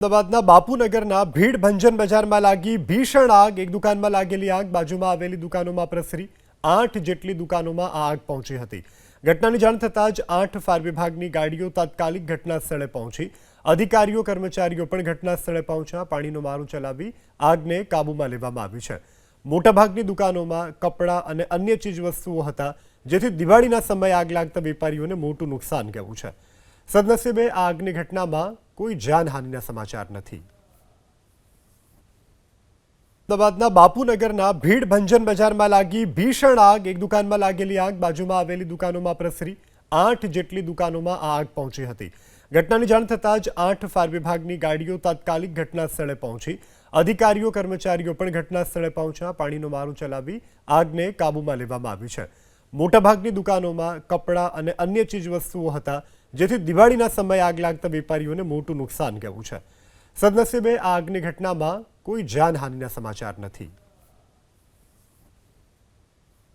અમદાવાદના બાપુનગરના ભીડ ભંજન બજારમાં લાગી ભીષણ આગ. એક દુકાનમાં લાગેલી આગ, બાજુમાં આવેલી દુકાનોમાં પ્રસરી આઠ જેટલી દુકાનોમાં આગ પહોંચી હતી. ઘટનાની જાણ થતાં જ આઠ ફાયર વિભાગની ગાડીઓ તાત્કાલિક ઘટના સ્થળે પહોંચી. અધિકારીઓ, કર્મચારીઓ પણ ઘટના સ્થળે પહોંચ્યા. પાણીનો મારો ચલાવી આગને કાબૂમાં લેવામાં આવી છે. મોટાભાગની દુકાનોમાં કપડાં અને અન્ય ચીજવસ્તુઓ હતા, જેથી દિવાળીના સમયે આગ લાગતા વેપારીઓને મોટું નુકસાન ગયું છે. સદનસીબે આગની ઘટનામાં કોઈ જાનહાનિના સમાચાર નથી. અમદાવાદના બાપુનગરના ભીડ ભંજન બજારમાં લાગી ભીષણ આગ. એક દુકાનમાં લાગેલી આગ, બાજુમાં આવેલી દુકાનોમાં પ્રસરી આઠ જેટલી દુકાનોમાં આ આગ પહોંચી હતી. ઘટનાની જાણ થતાં જ આઠ ફાયર વિભાગની ગાડીઓ તાત્કાલિક ઘટના સ્થળે પહોંચી. અધિકારીઓ, કર્મચારીઓ પણ ઘટના સ્થળે પહોંચ્યા. પાણીનો મારો ચલાવી આગને કાબૂમાં લેવામાં આવી છે. મોટાભાગની દુકાનોમાં કપડાં અને અન્ય ચીજવસ્તુઓ હતા, જેથી દિવાળીના સમયે આગ લાગતા વેપારીઓને મોટું નુકસાન ગયું છે. સદનસીબે આ આગની ઘટનામાં કોઈ જાનહાનિના સમાચાર નથી.